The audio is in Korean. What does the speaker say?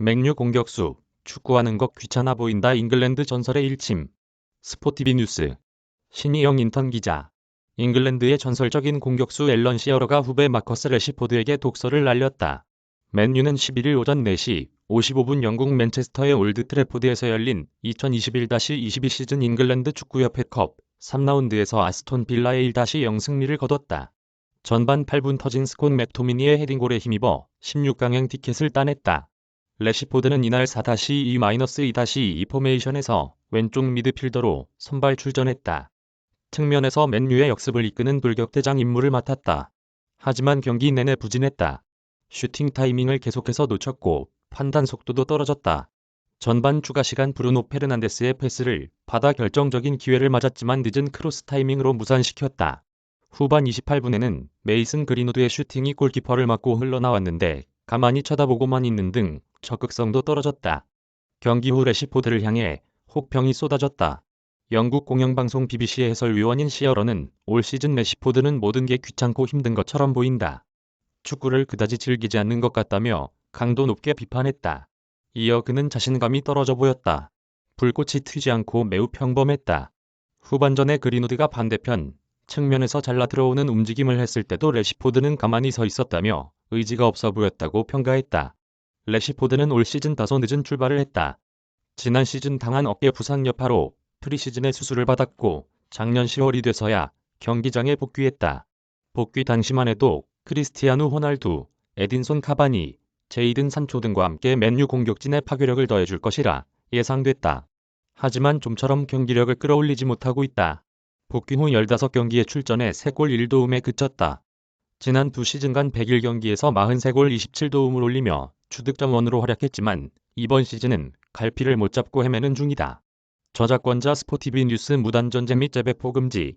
맥류 공격수, 축구하는 것 귀찮아 보인다 잉글랜드 전설의 일침. 스포티비 뉴스. 신희영 인턴 기자. 잉글랜드의 전설적인 공격수 앨런 시어러가 후배 마커스 레시포드에게 독서를 날렸다. 맨유는 11일 오전 4시 55분 영국 맨체스터의 올드 트래포드에서 열린 2021-22 시즌 잉글랜드 축구협회 컵 3라운드에서 아스톤 빌라의 1-0 승리를 거뒀다. 전반 8분 터진 스콘 맥토미니의 헤딩골에 힘입어 16강행 티켓을 따냈다. 레시포드는 이날 4-2-2-2 포메이션에서 왼쪽 미드필더로 선발 출전했다. 측면에서 맨유의 역습을 이끄는 돌격대장 임무를 맡았다. 하지만 경기 내내 부진했다. 슈팅 타이밍을 계속해서 놓쳤고 판단 속도도 떨어졌다. 전반 추가 시간 브루노 페르난데스의 패스를 받아 결정적인 기회를 맞았지만 늦은 크로스 타이밍으로 무산시켰다. 후반 28분에는 메이슨 그린우드의 슈팅이 골키퍼를 맞고 흘러나왔는데 가만히 쳐다보고만 있는 등 적극성도 떨어졌다. 경기 후 레시포드를 향해 혹평이 쏟아졌다. 영국 공영방송 BBC의 해설위원인 시어러는 올 시즌 레시포드는 모든 게 귀찮고 힘든 것처럼 보인다. 축구를 그다지 즐기지 않는 것 같다며 강도 높게 비판했다. 이어 그는 자신감이 떨어져 보였다. 불꽃이 튀지 않고 매우 평범했다. 후반전에 그린우드가 반대편 측면에서 잘라 들어오는 움직임을 했을 때도 레시포드는 가만히 서 있었다며 의지가 없어 보였다고 평가했다. 레시포드는 올 시즌 다소 늦은 출발을 했다. 지난 시즌 당한 어깨 부상 여파로 프리시즌에 수술을 받았고 작년 10월이 돼서야 경기장에 복귀했다. 복귀 당시만 해도 크리스티아누 호날두, 에딘손 카바니, 제이든 산초 등과 함께 맨유 공격진에 파괴력을 더해줄 것이라 예상됐다. 하지만 좀처럼 경기력을 끌어올리지 못하고 있다. 복귀 후 15경기에 출전해 3골 1도움에 그쳤다. 지난 두 시즌간 101경기에서 43골 27도움을 올리며 주득점원으로 활약했지만 이번 시즌은 갈피를 못 잡고 헤매는 중이다. 저작권자 스포티비 뉴스 무단전제 및 재배포 금지